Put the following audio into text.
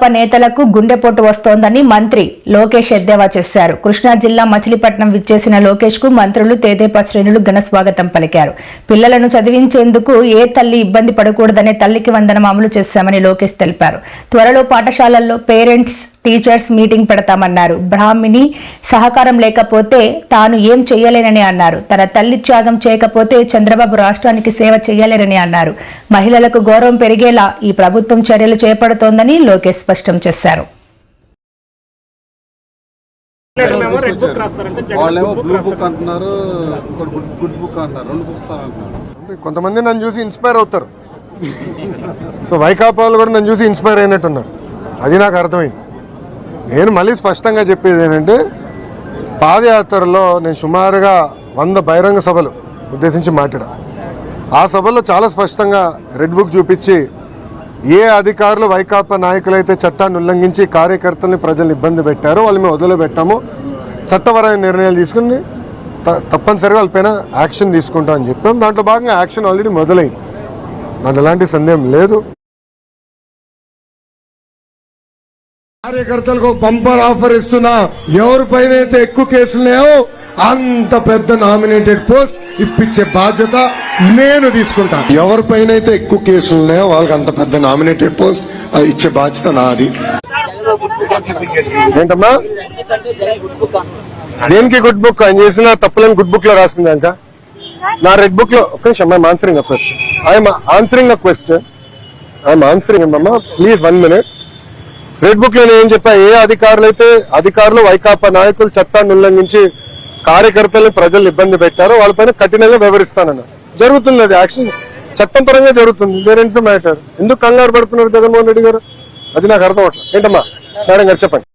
వైకాపా నేతలకు గుండెపోటు వస్తోందని మంత్రి లోకేష్ ఎద్దేవా చేశారు. కృష్ణా జిల్లా మచిలీపట్నం విచ్చేసిన లోకేష్కు మంత్రులు తేదేపా శ్రేణులు ఘన స్వాగతం పలికారు. పిల్లలను చదివించేందుకు ఏ తల్లి ఇబ్బంది పడకూడదనే తల్లికి వందనం అమలు చేశామని లోకేష్ తెలిపారు. త్వరలో పాఠశాలల్లో పేరెంట్స్ టీచర్స్ మీటింగ్ పెడతామన్నారు. బ్రాహ్మిణి సహకారం లేకపోతే తాను ఏం చెయ్యలేనని అన్నారు. తన తల్లి త్యాగం చేయకపోతే చంద్రబాబు రాష్ట్రానికి సేవ చేయలేరని అన్నారు. మహిళలకు గౌరవం పెరిగేలా ఈ ప్రభుత్వం చర్యలు చేపడుతోందని లోకేష్ స్పష్టం చేశారు. మేము రెడ్ బుక్ రాస్తారంటే జగన్ వాళ్ళేమో బుక్ బ్లూ రాస్తారు. బుక్ అంటున్నారు ఇంకోటి గుడ్ గుడ్ బుక్ అంటున్నారు. రెండు పుస్తకాలు అంటున్నారు అంటే కొంతమంది నన్ను చూసి ఇన్స్పైర్ అవుతారు. సో వైకాపా వాళ్ళు కూడా నన్ను చూసి ఇన్స్పైర్ అయినట్టున్నారు. అది నాకు అర్థమైంది. నేను మళ్ళీ స్పష్టంగా చెప్పేది ఏంటంటే పాదయాత్రలో నేను సుమారుగా వంద బహిరంగ సభలు ఉద్దేశించి మాట్లాడా. ఆ సభలో చాలా స్పష్టంగా రెడ్ బుక్ చూపించి ఏ అధికారులు వైకాపా నాయకులైతే చట్టాన్ని ఉల్లంఘించి కార్యకర్తల్ని ప్రజల్ని ఇబ్బంది పెట్టారో వాళ్ళు మేము వదిలిపెట్టాము చట్టపరమైన నిర్ణయాలు తీసుకుని త- తప్పనిసరిగా వాళ్ళపైన యాక్షన్ తీసుకుంటామని చెప్పాం. దాంట్లో భాగంగా యాక్షన్ ఆల్రెడీ మొదలైంది. దాంట్లో ఎలాంటి సందేహం లేదు. కార్యకర్తలకు బంపర్ ఆఫర్ ఇస్తున్నా. ఎవరిపైన అయితే ఎక్కువ కేసులున్నాయో అంత పెద్ద నామినేటెడ్ పోస్ట్ ఇప్పించే బాధ్యత నేను తీసుకుంటా ఎవరిపైన అయితే ఎక్కువ కేసులు ఉన్నాయో వాళ్ళకి అంత పెద్ద నామినేటెడ్ పోస్ట్ అది ఇచ్చే బాధ్యత నాది. ఏంటమ్మా? దేనికి గుడ్ బుక్? ఆయన చేసిన తప్పులను గుడ్ బుక్లో రాసుకుందాక నా రెడ్ బుక్లో ఒక నిమిషం I'm answering a question I'm answering a question I'm answering అమ్మా ప్లీజ్ వన్ మినిట్ రెడ్ బుక్లో నేను ఏం చెప్పా ఏ అధికారులు అయితే అధికారులు వైకాపా నాయకులు చట్టాన్ని ఉల్లంఘించి కార్యకర్తలను ప్రజలు ఇబ్బంది పెట్టారో వాళ్ళపైన కఠినంగా వివరిస్తానన్న జరుగుతుంది అది యాక్షన్ చట్టం పరంగా జరుగుతుంది. Their matter. ఎందుకు కంగారు పడుతున్నారు జగన్మోహన్ రెడ్డి గారు? అది నాకు అర్థం అవట్లేదు. ఏంటమ్మా? మేడం గారు చెప్పండి.